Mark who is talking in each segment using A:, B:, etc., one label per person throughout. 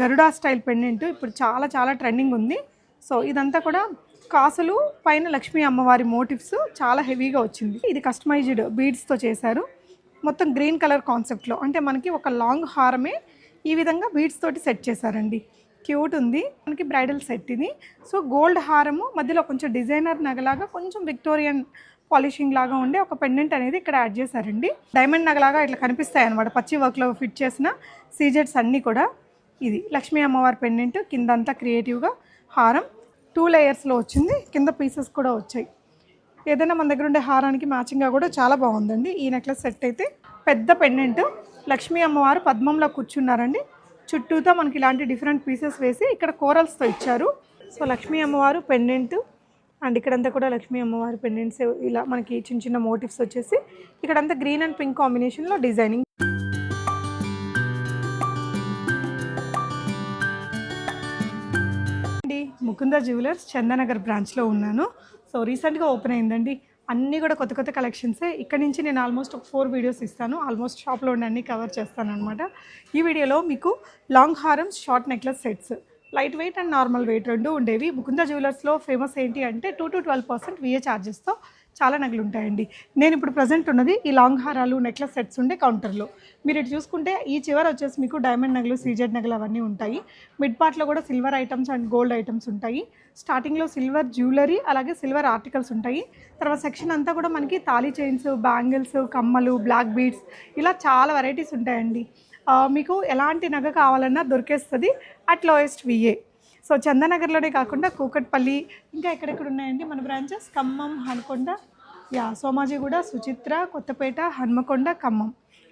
A: Garuda style pendant. ఇప్పుడు చాలా చాలా ట్రెండింగ్ ఉంది. సో ఇదంతా కూడా కాసులు పైన లక్ష్మీ అమ్మవారి మోటివ్స్ చాలా హెవీగా వచ్చింది. ఇది కస్టమైజ్డ్ బీడ్స్తో చేశారు. మొత్తం గ్రీన్ కలర్ కాన్సెప్ట్లో. అంటే మనకి ఒక లాంగ్ హారమే ఈ విధంగా బీడ్స్ తోటి సెట్ చేశారండి. క్యూట్ ఉంది. మనకి బ్రైడల్ సెట్ ఇది. సో గోల్డ్ హారము మధ్యలో కొంచెం డిజైనర్ నగలాగా కొంచెం విక్టోరియన్ పాలిషింగ్ లాగా ఉండే ఒక పెండెంట్ అనేది ఇక్కడ యాడ్ చేశారండి. డైమండ్ నగలాగా ఇట్లా కనిపిస్తాయి అనమాట పచ్చి వర్క్లో ఫిట్ చేసిన సీజెట్స్ అన్నీ కూడా. ఇది లక్ష్మీ అమ్మవారి పెండెంట్. కిందంతా క్రియేటివ్గా హారం. టూ లేయర్స్లో వచ్చింది. కింద పీసెస్ కూడా వచ్చాయి. ఏదైనా మన దగ్గర ఉండే హారానికి మ్యాచింగ్గా కూడా చాలా బాగుందండి. ఈ నెక్లెస్ సెట్ అయితే పెద్ద పెండెంట్. లక్ష్మీ అమ్మవారు పద్మంలో కూర్చున్నారండి. చుట్టూతో మనకి ఇలాంటి డిఫరెంట్ పీసెస్ వేసి ఇక్కడ కోరల్స్తో ఇచ్చారు. సో లక్ష్మీ అమ్మవారు పెండెంట్. అండ్ ఇక్కడంతా కూడా లక్ష్మీ అమ్మవారి పెండెంట్స్ ఇలా మనకి చిన్న చిన్న మోటివ్స్ వచ్చేసి ఇక్కడంతా గ్రీన్ అండ్ పింక్ కాంబినేషన్లో డిజైనింగ్ ముకుంద జ్యువెలర్స్ చందనగర్ బ్రాంచ్లో ఉన్నాను. సో రీసెంట్గా ఓపెన్ అయిందండి. అన్నీ కూడా కొత్త కొత్త కలెక్షన్సే ఇక్కడ నుంచి నేను ఆల్మోస్ట్ ఒక ఫోర్ వీడియోస్ ఇస్తాను. ఆల్మోస్ట్ షాప్లో ఉన్న అన్నీ కవర్ చేస్తాను అనమాట ఈ వీడియోలో మీకు long హారమ్స్ short necklace sets light weight and normal weight రెండు ఉండేవి. ముకుంద జ్యువెలర్స్లో ఫేమస్ ఏంటి అంటే two to twelve percent VA ఛార్జెస్తో చాలా నగలు ఉంటాయండి. నేను ఇప్పుడు ప్రజెంట్ ఉన్నది ఈ లాంగ్ హారాలు నెక్లెస్ సెట్స్ ఉండే కౌంటర్లో. మీరు ఇటు చూసుకుంటే ఈ చివర వచ్చేసి మీకు డైమండ్ నగలు సీజెడ్ నగలు అవన్నీ ఉంటాయి. మిడ్ పార్ట్లో కూడా silver items and gold items ఉంటాయి. స్టార్టింగ్లో సిల్వర్ జ్యువెలరీ అలాగే సిల్వర్ ఆర్టికల్స్ ఉంటాయి. తర్వాత సెక్షన్ అంతా కూడా మనకి తాళీ చైన్స్ బ్యాంగిల్స్ కమ్మలు బ్లాక్ బీడ్స్ ఇలా చాలా వెరైటీస్ ఉంటాయండి. మీకు ఎలాంటి నగ కావాలన్నా దొరికేస్తుంది అట్ లోయెస్ట్ విఏ సో చందనగర్లోనే కాకుండా కూకట్పల్లి ఇంకా ఎక్కడెక్కడ ఉన్నాయండి మన బ్రాంచెస్ ఖమ్మం హన్కొండ యా సోమాజిగూడ సుచిత్ర కొత్తపేట హన్మకొండ ఖమ్మం.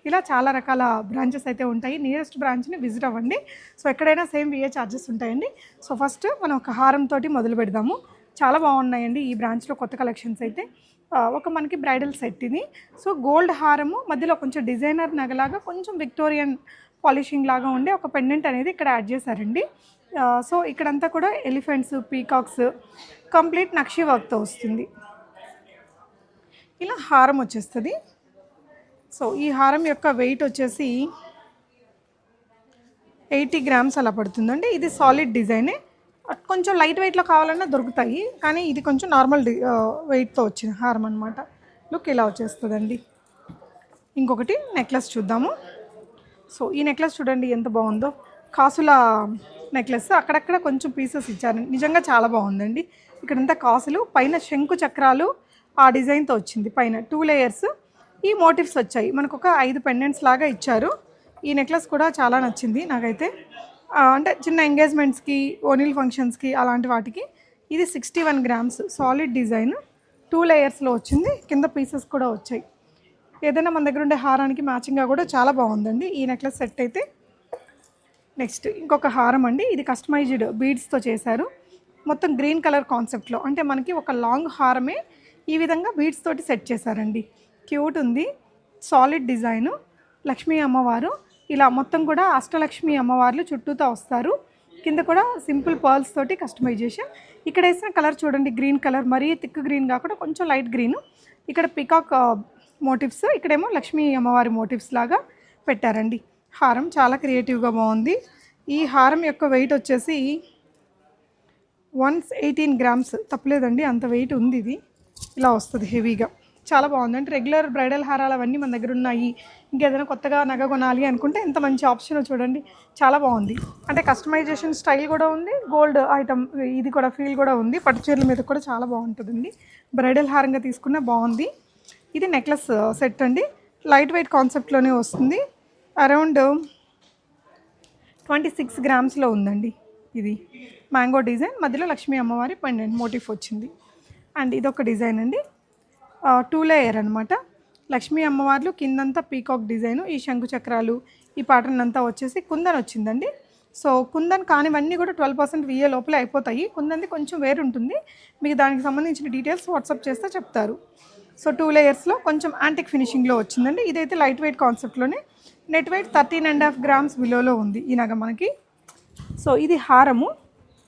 A: ఇలా చాలా రకాల బ్రాంచెస్ అయితే ఉంటాయి. నియరెస్ట్ బ్రాంచ్ని విజిట్ అవ్వండి. సో ఎక్కడైనా సేమ్ విఏ ఛార్జెస్ ఉంటాయండి. సో ఫస్ట్ మనం ఒక హారంతో మొదలు పెడదాము. చాలా బాగున్నాయండి ఈ బ్రాంచ్లో కొత్త కలెక్షన్స్ అయితే. ఒక మనకి బ్రైడల్ సెట్ ఇది. సో గోల్డ్ హారము మధ్యలో కొంచెం డిజైనర్ నగలాగా కొంచెం విక్టోరియన్ పాలిషింగ్ లాగా ఉండే ఒక పెండెంట్ అనేది ఇక్కడ యాడ్ చేశారండి. సో ఇక్కడంతా కూడా ఎలిఫెంట్స్ పీకాక్స్ కంప్లీట్ నక్షి వర్క్తో వస్తుంది. ఇలా హారం వచ్చేస్తుంది. సో ఈ హారం యొక్క వెయిట్ వచ్చేసి ఎయిటీ గ్రామ్స్ అలా పడుతుందండి. ఇది సాలిడ్ డిజైనే. కొంచెం లైట్ వెయిట్లో కావాలన్నా దొరుకుతాయి కానీ ఇది కొంచెం నార్మల్ డి వెయిట్తో వచ్చిన హారం అనమాట లుక్ ఇలా వచ్చేస్తుందండి. ఇంకొకటి నెక్లెస్ చూద్దాము. సో ఈ నెక్లెస్ చూడండి ఎంత బాగుందో. కాసుల నెక్లెస్ అక్కడక్కడ కొంచెం పీసెస్ ఇచ్చారు. నిజంగా చాలా బాగుందండి. ఇక్కడంతా కాసులు పైన శంకు చక్రాలు ఆ డిజైన్తో వచ్చింది. పైన టూ లేయర్స్ ఈ మోటివ్స్ వచ్చాయి. మనకు ఒక ఐదు పెండెంట్స్ లాగా ఇచ్చారు. ఈ నెక్లెస్ కూడా చాలా నచ్చింది నాకైతే. అంటే చిన్న ఎంగేజ్మెంట్స్కి ఓనిల్ ఫంక్షన్స్కి అలాంటి వాటికి ఇది sixty one grams solid design. Two లేయర్స్లో వచ్చింది. కింద పీసెస్ కూడా వచ్చాయి. ఏదైనా మన దగ్గర ఉండే హారానికి మ్యాచింగ్గా కూడా చాలా బాగుందండి. ఈ నెక్లెస్ సెట్ అయితే. నెక్స్ట్ ఇంకొక హారం అండి. ఇది కస్టమైజ్డ్ బీడ్స్తో చేశారు. మొత్తం గ్రీన్ కలర్ కాన్సెప్ట్లో. అంటే మనకి ఒక లాంగ్ హారమే ఈ విధంగా బీడ్స్ తోటి సెట్ చేశారండి. క్యూట్ ఉంది. Solid design. లక్ష్మీ అమ్మవారు. ఇలా మొత్తం కూడా అష్టలక్ష్మి అమ్మవార్లు చుట్టూతో వస్తారు. కింద కూడా సింపుల్ పర్ల్స్ తోటి కస్టమైజేషన్. ఇక్కడ వేసిన కలర్ చూడండి గ్రీన్ కలర్ మరీ థిక్ గ్రీన్ కాకుండా కొంచెం లైట్ గ్రీన్. ఇక్కడ పికాక్ మోటివ్స్ ఇక్కడేమో లక్ష్మీ అమ్మవారి మోటివ్స్ లాగా పెట్టారండి. హారం చాలా క్రియేటివ్గా బాగుంది. ఈ హారం యొక్క వెయిట్ వచ్చేసి వన్స్ ఎయిటీన్ గ్రామ్స్. తప్పలేదండి అంత వెయిట్ ఉంది ఇది. ఇలా వస్తుంది హెవీగా. చాలా బాగుంది. అంటే రెగ్యులర్ బ్రైడల్ హారాలు అవన్నీ మన దగ్గర ఉన్నాయి. ఇంకేదైనా కొత్తగా నగ కొనాలి అనుకుంటే ఇంత మంచి ఆప్షన్ చూడండి. చాలా బాగుంది. అంటే కస్టమైజేషన్ స్టైల్ కూడా ఉంది. గోల్డ్ ఐటమ్ ఇది కూడా ఫీల్ కూడా ఉంది. పట్టు చీరల మీద కూడా చాలా బాగుంటుందండి. బ్రైడల్ హారంగా తీసుకున్న బాగుంది. ఇది నెక్లెస్ సెట్ అండి. లైట్ వెయిట్ కాన్సెప్ట్లోనే వస్తుంది. అరౌండ్ ట్వంటీ సిక్స్ గ్రామ్స్లో ఉందండి ఇది. మ్యాంగో డిజైన్ మధ్యలో లక్ష్మీ అమ్మవారి పెండెంట్ మోటిఫ్ వచ్చింది. అండ్ ఇదొక డిజైన్ అండి. టూ లేయర్ అనమాట లక్ష్మీ అమ్మవార్లు కిందంతా పీకాక్ డిజైన్ ఈ శంకు చక్రాలు ఈ ప్యాటర్న్ అంతా వచ్చేసి కుందన్ వచ్చిందండి. సో కుందన్ కానివన్నీ కూడా ట్వెల్వ్ పర్సెంట్ విఏ లోపలే అయిపోతాయి. కుందంది కొంచెం వేరు ఉంటుంది. మీకు దానికి సంబంధించిన డీటెయిల్స్ వాట్సాప్ చేస్తే చెప్తారు. సో టూ లేయర్స్లో కొంచెం యాంటిక్ ఫినిషింగ్లో వచ్చిందండి. ఇదైతే light weight కాన్సెప్ట్లోనే net weight thirteen and half grams బిలోలో ఉంది ఈ నగ మనకి. సో ఇది హారము.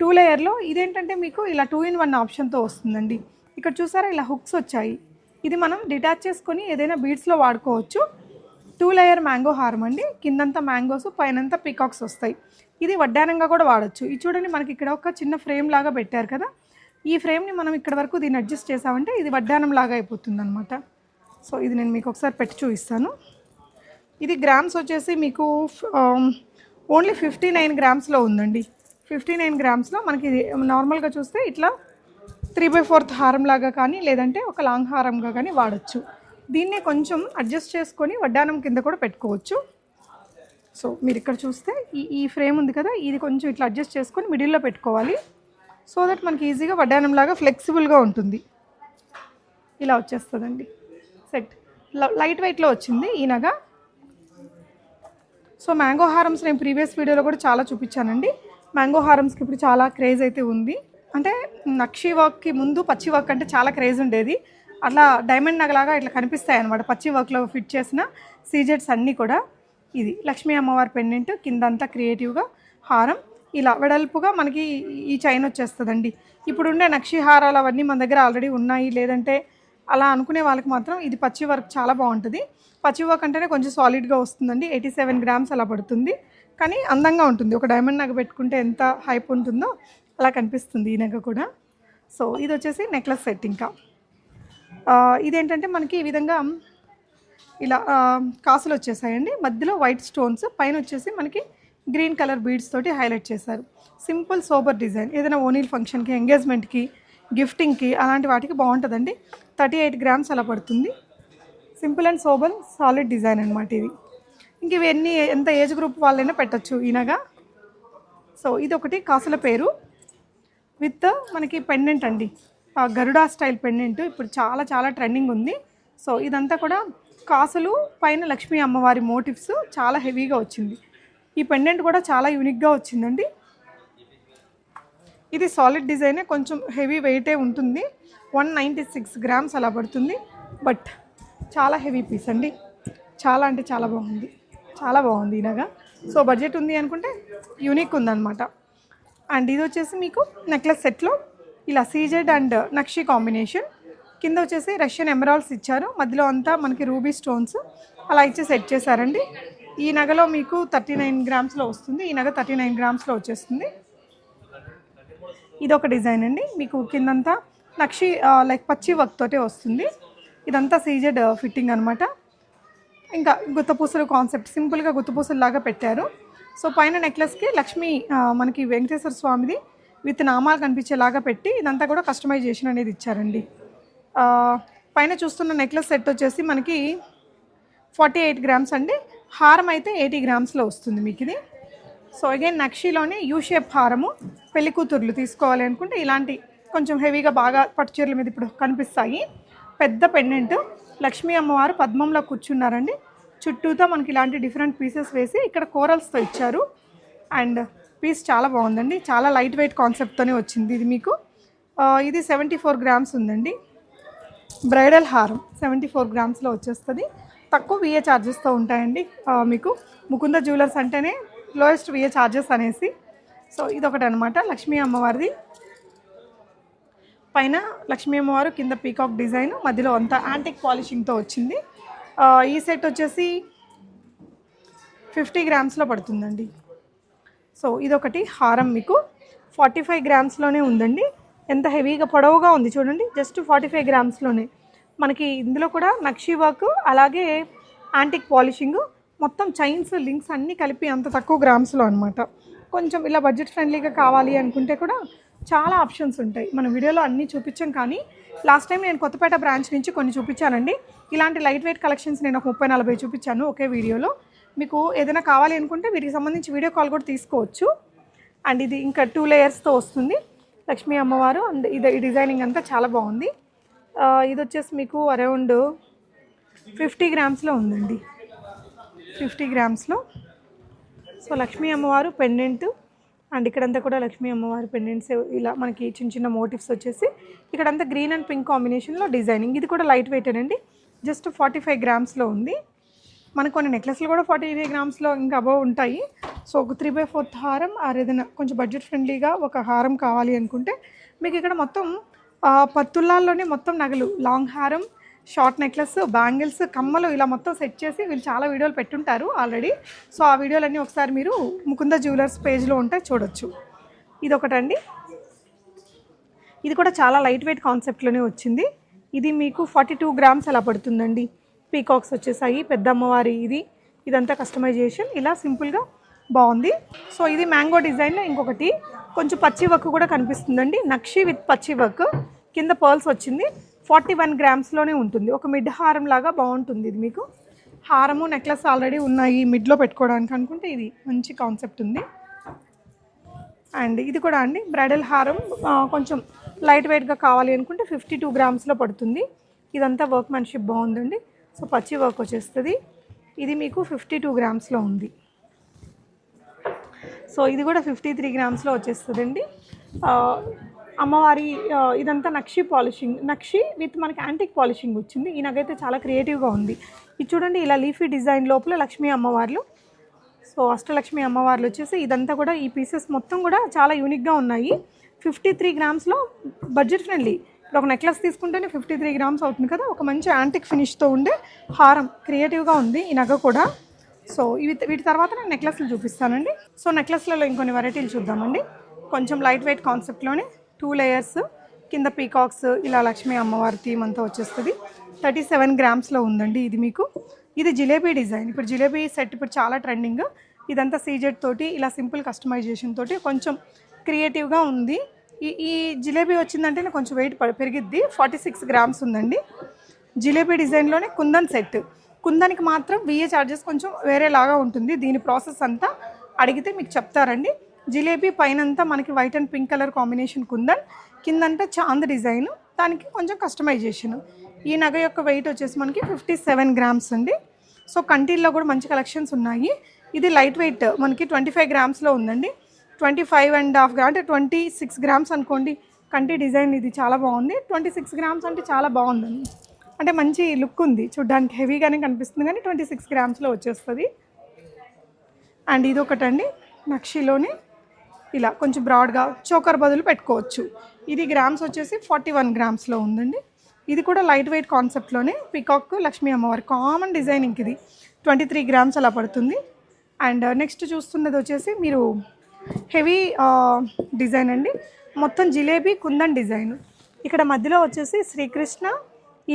A: టూ లేయర్లో ఇదేంటంటే మీకు ఇలా టూ ఇన్ వన్ ఆప్షన్తో వస్తుందండి. ఇక్కడ చూసారా ఇలా హుక్స్ వచ్చాయి. ఇది మనం డిటాచ్ చేసుకొని ఏదైనా బీడ్స్లో వాడుకోవచ్చు. టూ లేయర్ మ్యాంగో హారం అండి. కిందంతా మ్యాంగోస్ పైనంతా పీకాక్స్ వస్తాయి. ఇది వడ్డానంగా కూడా వాడచ్చు. ఇది చూడండి మనకి ఇక్కడ ఒక చిన్న ఫ్రేమ్ లాగా పెట్టారు కదా. ఈ ఫ్రేమ్ని మనం ఇక్కడ వరకు దీన్ని అడ్జస్ట్ చేసామంటే ఇది వడ్డానం లాగా అయిపోతుంది అనమాట సో ఇది నేను మీకు ఒకసారి పెట్టి చూపిస్తాను. ఇది గ్రామ్స్ వచ్చేసి మీకు ఓన్లీ ఫిఫ్టీ నైన్ గ్రామ్స్లో ఉందండి. ఫిఫ్టీ నైన్ గ్రామ్స్లో మనకి ఇది నార్మల్గా చూస్తే ఇట్లా త్రీ బై ఫోర్త్ హారం లాగా కానీ లేదంటే ఒక లాంగ్ హారంగా కానీ వాడచ్చు. దీన్నే కొంచెం అడ్జస్ట్ చేసుకొని వడ్డానం కింద కూడా పెట్టుకోవచ్చు. సో మీరు ఇక్కడ చూస్తే ఈ ఈ ఫ్రేమ్ ఉంది కదా ఇది కొంచెం ఇట్లా అడ్జస్ట్ చేసుకొని మిడిల్లో పెట్టుకోవాలి. సో దట్ మనకి ఈజీగా వడ్డానం లాగా ఫ్లెక్సిబుల్గా ఉంటుంది. ఇలా వచ్చేస్తుందండి. సెట్. లైట్ వెయిట్లో వచ్చింది ఈ నగ. సో మ్యాంగో హారమ్స్ నేను ప్రీవియస్ వీడియోలో కూడా చాలా చూపించానండి. మ్యాంగో హారమ్స్కి ఇప్పుడు చాలా క్రేజ్ అయితే ఉంది. అంటే నక్షి వర్క్కి ముందు పచ్చి వర్క్ అంటే చాలా క్రేజ్ ఉండేది. అట్లా డైమండ్ నగలాగా ఇట్లా కనిపిస్తాయి అనమాట పచ్చి వర్క్లో ఫిట్ చేసిన సీజెట్స్ అన్నీ కూడా ఇది. లక్ష్మీ అమ్మవారి పెండెంట్ కిందంతా క్రియేటివ్గా హారం. ఇలా వెడల్పుగా మనకి ఈ చైన్ వచ్చేస్తుందండి. ఇప్పుడు ఉండే నక్షి హారాలు అవన్నీ మన దగ్గర ఆల్రెడీ ఉన్నాయి. లేదంటే అలా అనుకునే వాళ్ళకి మాత్రం ఇది పచ్చి వర్క్ చాలా బాగుంటుంది. పచ్చి వర్క్ అంటేనే కొంచెం సాలిడ్గా వస్తుందండి. ఎయిటీ సెవెన్ గ్రామ్స్ అలా పడుతుంది. కానీ అందంగా ఉంటుంది. ఒక డైమండ్ నగ పెట్టుకుంటే ఎంత హైప్ ఉంటుందో అలా కనిపిస్తుంది ఈ నగ కూడా. సో ఇది వచ్చేసి నెక్లెస్ సెట్ ఇంకా. ఇదేంటంటే మనకి ఈ విధంగా ఇలా కాసులు వచ్చేసాయండి. మధ్యలో వైట్ స్టోన్స్ పైన వచ్చేసి మనకి గ్రీన్ కలర్ బీడ్స్ తోటి హైలైట్ చేశారు. సింపుల్ సోబర్ డిజైన్ ఏదైనా ఓనీల్ ఫంక్షన్కి ఎంగేజ్మెంట్కి గిఫ్టింగ్కి అలాంటి వాటికి బాగుంటుందండి. థర్టీ ఎయిట్ గ్రామ్స్ అలా పడుతుంది. Simple and sober solid design అనమాట ఇది. ఇంక ఇవన్నీ ఎంత ఏజ్ గ్రూప్ వాళ్ళైనా పెట్టచ్చు ఈనగా సో ఇది ఒకటి కాసుల పేరు. విత్ మనకి పెండెంట్ అండి. ఆ గరుడా స్టైల్ పెండెంట్ ఇప్పుడు చాలా చాలా ట్రెండింగ్ ఉంది. సో ఇదంతా కూడా కాసులు పైన లక్ష్మీ అమ్మవారి మోటివ్స్ చాలా హెవీగా వచ్చింది. ఈ పెండెంట్ కూడా చాలా యూనిక్గా వచ్చిందండి. ఇది సాలిడ్ డిజైనే కొంచెం హెవీ వెయిటే ఉంటుంది. వన్ నైంటీ సిక్స్ గ్రామ్స్ అలా పడుతుంది. బట్ చాలా హెవీ పీస్ అండి. చాలా అంటే చాలా బాగుంది. చాలా బాగుంది ఇలాగా. సో బడ్జెట్ ఉంది అనుకుంటే యూనిక్ ఉందన్నమాట. అండ్ ఇది వచ్చేసి మీకు నెక్లెస్ సెట్లో ఇలా సీజెడ్ అండ్ నక్షి కాంబినేషన్ కింద వచ్చేసి రష్యన్ ఎమరాల్స్ ఇచ్చారు. మధ్యలో అంతా మనకి రూబీ స్టోన్స్ అలా ఇచ్చి సెట్ చేశారండి. ఈ నగలో మీకు థర్టీ నైన్ గ్రామ్స్లో వస్తుంది. ఈ నగ థర్టీ నైన్ గ్రామ్స్లో వచ్చేస్తుంది. ఇది ఒక డిజైన్ అండి. మీకు కిందంతా నక్షి లైక్ పచ్చి వర్క్ తోటే వస్తుంది. ఇదంతా సీజెడ్ ఫిట్టింగ్ అనమాట ఇంకా గుత్తపూసలు కాన్సెప్ట్ సింపుల్గా గుత్తపూసలు లాగా పెట్టారు. సో పైన నెక్లెస్కి లక్ష్మి మనకి వెంకటేశ్వర స్వామిది విత్ నామాలు కనిపించేలాగా పెట్టి ఇదంతా కూడా కస్టమైజేషన్ అనేది ఇచ్చారండి. పైన చూస్తున్న నెక్లెస్ సెట్ వచ్చేసి మనకి ఫార్టీ ఎయిట్ గ్రామ్స్ అండి. హారం అయితే ఎయిటీ గ్రామ్స్లో వస్తుంది మీకు ఇది. సో అగైన్ నక్షిలోనే యూ షేప్ హారము పెళ్ళి కూతుర్లు తీసుకోవాలి అనుకుంటే ఇలాంటి కొంచెం హెవీగా బాగా పట్టు చీరల మీద ఇప్పుడు కనిపిస్తాయి. పెద్ద పెండెంట్ లక్ష్మీ అమ్మవారు పద్మంలో కూర్చున్నారండి. చుట్టూతో మనకి ఇలాంటి డిఫరెంట్ పీసెస్ వేసి ఇక్కడ కోరల్స్తో ఇచ్చారు. అండ్ పీస్ చాలా బాగుందండి. చాలా లైట్ వెయిట్ కాన్సెప్ట్తోనే వచ్చింది ఇది మీకు. ఇది సెవెంటీ ఫోర్ గ్రామ్స్ ఉందండి. బ్రైడల్ హారం సెవెంటీ ఫోర్ గ్రామ్స్లో వచ్చేస్తుంది. తక్కువ విఏ ఛార్జెస్తో ఉంటాయండి మీకు. ముకుంద జ్యువెలర్స్ అంటేనే లోయెస్ట్ విఏ ఛార్జెస్ అనేసి. సో ఇదొకటి అనమాట లక్ష్మీ అమ్మవారిది. పైన లక్ష్మీ అమ్మవారు కింద పీకాక్ డిజైన్ మధ్యలో అంతా యాంటిక్ పాలిషింగ్తో వచ్చింది. ఈ సెట్ వచ్చేసి ఫిఫ్టీ గ్రామ్స్లో పడుతుందండి. సో ఇదొకటి. హారం మీకు ఫార్టీ ఫైవ్ గ్రామ్స్లోనే ఉందండి. ఎంత హెవీగా పొడవుగా ఉంది చూడండి. జస్ట్ ఫార్టీ ఫైవ్ గ్రామ్స్లోనే. మనకి ఇందులో కూడా నక్షి వర్క్ అలాగే యాంటిక్ పాలిషింగ్ మొత్తం చైన్స్ లింక్స్ అన్నీ కలిపి అంత తక్కువ గ్రామ్స్లో అనమాట కొంచెం ఇలా బడ్జెట్ ఫ్రెండ్లీగా కావాలి అనుకుంటే కూడా చాలా ఆప్షన్స్ ఉంటాయి. మన వీడియోలో అన్నీ చూపించాం కానీ లాస్ట్ టైం నేను కొత్తపేట బ్రాంచ్ నుంచి కొన్ని చూపించానండి. ఇలాంటి లైట్ వెయిట్ కలెక్షన్స్ నేను ఒక ముప్పై నలభై చూపించాను ఒకే వీడియోలో. మీకు ఏదైనా కావాలి అనుకుంటే వీటికి సంబంధించి వీడియో కాల్ కూడా తీసుకోవచ్చు. అండ్ ఇది ఇంకా టూ లేయర్స్తో వస్తుంది. లక్ష్మీ అమ్మవారు అండ్ ఇది ఈ డిజైనింగ్ అంతా చాలా బాగుంది. ఇది వచ్చేసి మీకు అరౌండ్ ఫిఫ్టీ గ్రామ్స్లో ఉందండి. ఫిఫ్టీ గ్రామ్స్లో సో లక్ష్మీ అమ్మవారు పెండెంట్ అండ్ ఇక్కడంతా కూడా లక్ష్మీ అమ్మవారి పెండెంట్స్ ఇలా మనకి చిన్న చిన్న మోటివ్స్ వచ్చేసి ఇక్కడంతా గ్రీన్ అండ్ పింక్ కాంబినేషన్లో డిజైనింగ్ ఇది కూడా లైట్ వెయిటేనండి జస్ట్ ఫార్టీ ఫైవ్ గ్రామ్స్లో ఉంది. మనకు కొన్ని నెక్లెస్లు కూడా ఫార్టీ ఫైవ్ గ్రామ్స్లో ఇంకా అబవ్ ఉంటాయి. సో ఒక త్రీ బై ఫోర్త్ హారం ఆర్ ఏదైనా కొంచెం బడ్జెట్ ఫ్రెండ్లీగా ఒక హారం కావాలి అనుకుంటే మీకు ఇక్కడ మొత్తం పత్తుల్లాల్లోనే మొత్తం నగలు. లాంగ్ హారం షార్ట్ నెక్లెస్ బ్యాంగిల్స్ కమ్మలు ఇలా మొత్తం సెట్ చేసి వీళ్ళు చాలా వీడియోలు పెట్టుంటారు ఆల్రెడీ. సో ఆ వీడియోలన్నీ ఒకసారి మీరు ముకుంద జ్యువెలర్స్ పేజ్లో ఉంటే చూడొచ్చు. ఇది ఒకటండి ఇది కూడా చాలా లైట్ వెయిట్ కాన్సెప్ట్లోనే వచ్చింది. ఇది మీకు ఫార్టీ టూ గ్రామ్స్ అలా పడుతుందండి. పీకాక్స్ వచ్చేసాయి పెద్ద అమ్మవారి ఇది. ఇదంతా కస్టమైజేషన్. ఇలా సింపుల్గా బాగుంది. సో ఇది మ్యాంగో డిజైన్లో ఇంకొకటి. కొంచెం పచ్చి వర్క్ కూడా కనిపిస్తుందండి. నక్షి విత్ పచ్చి వర్క్. కింద పర్ల్స్ వచ్చింది. ఫార్టీ వన్ గ్రామ్స్లోనే ఉంటుంది. ఒక మిడ్ హారం లాగా బాగుంటుంది ఇది మీకు. హారము నెక్లెస్ ఆల్రెడీ ఉన్నాయి మిడ్లో పెట్టుకోవడానికి అనుకుంటే ఇది మంచి కాన్సెప్ట్ ఉంది. అండ్ ఇది కూడా అండి బ్రైడల్ హారం. కొంచెం లైట్ వెయిట్గా కావాలి అనుకుంటే ఫిఫ్టీ టూ గ్రామ్స్లో పడుతుంది. ఇదంతా వర్క్మెన్షిప్ బాగుందండి. సో పచ్చి వర్క్ వచ్చేస్తుంది. ఇది మీకు ఫిఫ్టీ టూ గ్రామ్స్లో ఉంది. సో ఇది కూడా ఫిఫ్టీ త్రీ గ్రామ్స్లో వచ్చేస్తుందండి. అమ్మవారి ఇదంతా నక్షి పాలిషింగ్ నక్షి విత్ మనకి యాంటిక్ పాలిషింగ్ వచ్చింది. ఈ నగైతే చాలా క్రియేటివ్గా ఉంది. ఇది చూడండి ఇలా లీఫీ డిజైన్ లోపల లక్ష్మీ అమ్మవార్లు. సో అష్టలక్ష్మి అమ్మవార్లు వచ్చేసి ఇదంతా కూడా ఈ పీసెస్ మొత్తం కూడా చాలా యూనిక్గా ఉన్నాయి. ఫిఫ్టీ త్రీ గ్రామ్స్లో బడ్జెట్ ఫ్రెండ్లీ ఇప్పుడు ఒక నెక్లెస్ తీసుకుంటేనే ఫిఫ్టీ త్రీ గ్రామ్స్ అవుతుంది కదా? ఒక మంచి యాంటిక్ ఫినిష్తో ఉండే హారం క్రియేటివ్గా ఉంది ఈ నగ కూడా. సో ఇవి వీటి తర్వాత నేను నెక్లెస్లు చూపిస్తానండి. సో నెక్లెస్లలో ఇంకొన్ని వెరైటీలు చూద్దామండి. కొంచెం లైట్ వెయిట్ కాన్సెప్ట్లోనే టూ లేయర్స్ కింద పీకాక్స్ ఇలా లక్ష్మీ అమ్మవారి థీమ్ అంతా వచ్చేస్తుంది. థర్టీ సెవెన్ గ్రామ్స్లో ఉందండి ఇది మీకు. ఇది జిలేబీ డిజైన్. ఇప్పుడు జిలేబీ సెట్ ఇప్పుడు చాలా ట్రెండింగ్. ఇదంతా సీజెట్ తోటి ఇలా సింపుల్ కస్టమైజేషన్ తోటి కొంచెం క్రియేటివ్గా ఉంది. ఈ ఈ జిలేబీ వచ్చిందంటే కొంచెం వెయిట్ పెరిగిద్ది. ఫార్టీ సిక్స్ గ్రామ్స్ ఉందండి. జిలేబీ డిజైన్లోనే కుందన్ సెట్. కుందనికి మాత్రం విఏ చార్జెస్ కొంచెం వేరేలాగా ఉంటుంది. దీని ప్రాసెస్ అంతా అడిగితే మీకు చెప్తారండి. జిలేబీ పైనంతా మనకి white and pink colour combination kundan. కిందంతా చాంద్ డిజైన్. దానికి కొంచెం కస్టమైజేషన్ ఈ నగ యొక్క వెయిట్ వచ్చేసి మనకి ఫిఫ్టీ సెవెన్ గ్రామ్స్ అండి. సో కంటీల్లో కూడా మంచి కలెక్షన్స్ ఉన్నాయి. ఇది లైట్ వెయిట్ మనకి ట్వంటీ ఫైవ్ గ్రామ్స్లో ఉందండి. Twenty five and half gram అంటే ట్వంటీ సిక్స్ గ్రామ్స్ అనుకోండి. కంటి డిజైన్ ఇది చాలా బాగుంది. ట్వంటీ సిక్స్ గ్రామ్స్ అంటే చాలా బాగుందండి. అంటే మంచి లుక్ ఉంది. చూడ్డానికి హెవీగానే కనిపిస్తుంది కానీ ట్వంటీ సిక్స్ గ్రామ్స్లో వచ్చేస్తుంది. అండ్ ఇది ఒకటండి నక్షిలోనే ఇలా కొంచెం బ్రాడ్గా చోకర్ బదులు పెట్టుకోవచ్చు. ఇది గ్రామ్స్ వచ్చేసి ఫార్టీ వన్ గ్రామ్స్లో ఉందండి. ఇది కూడా లైట్ వెయిట్ కాన్సెప్ట్లోనే పికాక్ లక్ష్మీ అమ్మవారి కామన్ డిజైనింగ్ ఇది. ట్వంటీ త్రీ గ్రామ్స్ అలా పడుతుంది. అండ్ నెక్స్ట్ చూస్తున్నది వచ్చేసి మీరు హెవీ డిజైన్ అండి. మొత్తం జిలేబీ కుందన్ డిజైన్. ఇక్కడ మధ్యలో వచ్చేసి శ్రీకృష్ణ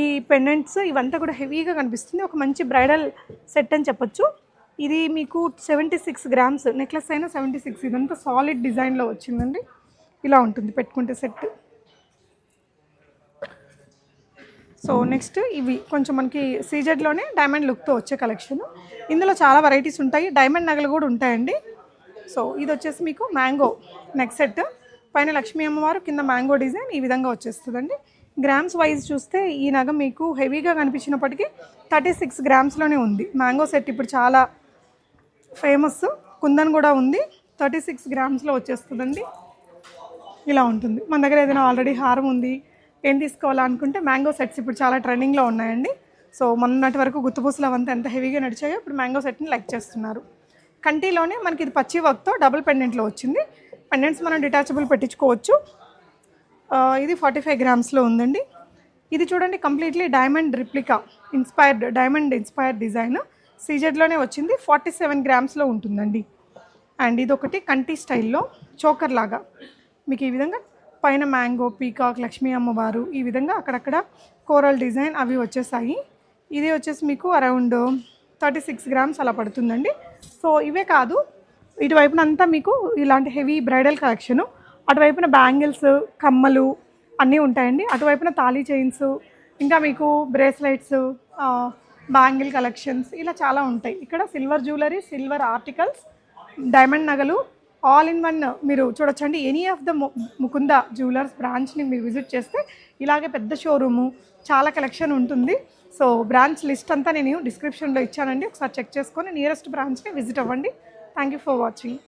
A: ఈ పెండెంట్స్ ఇవంతా కూడా హెవీగా కనిపిస్తుంది. ఒక మంచి బ్రైడల్ సెట్ అని చెప్పొచ్చు. ఇది మీకు సెవెంటీ సిక్స్ గ్రామ్స్ నెక్లెస్ అయినా సెవెంటీ సిక్స్ ఇదంతా సాలిడ్ డిజైన్లో వచ్చిందండి. ఇలా ఉంటుంది పెట్టుకుంటే సెట్ సో నెక్స్ట్ ఇవి కొంచెం మనకి సీజెడ్లోనే డైమండ్ లుక్తో వచ్చే కలెక్షన్ ఇందులో చాలా వెరైటీస్ ఉంటాయి. డైమండ్ నగలు కూడా ఉంటాయండి. సో ఇది వచ్చేసి మీకు మ్యాంగో నెక్ సెట్ పైన లక్ష్మీ అమ్మవారు కింద మ్యాంగో డిజైన్ ఈ విధంగా వచ్చేస్తుందండి. గ్రామ్స్ వైజ్ చూస్తే ఈ నగ మీకు హెవీగా కనిపించినప్పటికీ థర్టీ సిక్స్ గ్రామ్స్లోనే ఉంది. మ్యాంగో సెట్ ఇప్పుడు చాలా ఫేమస్. కుందన్ కూడా ఉంది. థర్టీ సిక్స్ గ్రామ్స్లో వచ్చేస్తుందండి. ఇలా ఉంటుంది. మన దగ్గర ఏదైనా ఆల్రెడీ హారం ఉంది. ఏం తీసుకోవాలనుకుంటే మ్యాంగో సెట్స్ ఇప్పుడు చాలా ట్రెండింగ్లో ఉన్నాయండి. సో మొన్నటి వరకు గుత్తుపూసలు అవంతా ఎంత హెవీగా నడిచాయో ఇప్పుడు మ్యాంగో సెట్ని లైక్ చేస్తున్నారు. కంటిలోనే మనకి ఇది పచ్చి వర్క్తో డబుల్ పెండెంట్లో వచ్చింది. పెండెంట్స్ మనం డిటాచబుల్ పెట్టించుకోవచ్చు. ఇది ఫార్టీ ఫైవ్ గ్రామ్స్లో ఉందండి. ఇది చూడండి completely diamond replica. Inspired diamond inspired design. సీజెడ్లోనే వచ్చింది. ఫార్టీ సెవెన్ గ్రామ్స్లో ఉంటుందండి. అండ్ ఇది ఒకటి కంటి స్టైల్లో చోకర్ లాగా. మీకు ఈ విధంగా పైన మ్యాంగో పీకాక్ లక్ష్మీ అమ్మవారు ఈ విధంగా అక్కడక్కడ కోరల్ డిజైన్ అవి వచ్చేసాయి. ఇది వచ్చేసి మీకు అరౌండ్ థర్టీ సిక్స్ గ్రామ్స్ అలా పడుతుందండి. సో ఇవే కాదు ఇటువైపున అంతా మీకు ఇలాంటి హెవీ బ్రైడల్ కలెక్షను అటువైపున బ్యాంగిల్స్ కమ్మలు అన్నీ ఉంటాయండి. అటువైపున తాళీ చైన్స్ ఇంకా మీకు బ్రేస్లెట్స్ బ్యాంగిల్ కలెక్షన్స్ ఇలా చాలా ఉంటాయి. ఇక్కడ silver jewellery silver articles diamond నగలు ఆల్ ఇన్ వన్ మీరు చూడొచ్చండి. Any of the Mukunda jewellers బ్రాంచ్ని మీరు విజిట్ చేస్తే ఇలాగే పెద్ద షోరూము చాలా కలెక్షన్ ఉంటుంది. సో బ్రాంచ్ లిస్ట్ అంతా నేను డిస్క్రిప్షన్లో ఇచ్చానండి. ఒకసారి చెక్ చేసుకొని నియరెస్ట్ బ్రాంచ్ని విజిట్ అవ్వండి. Thank you for watching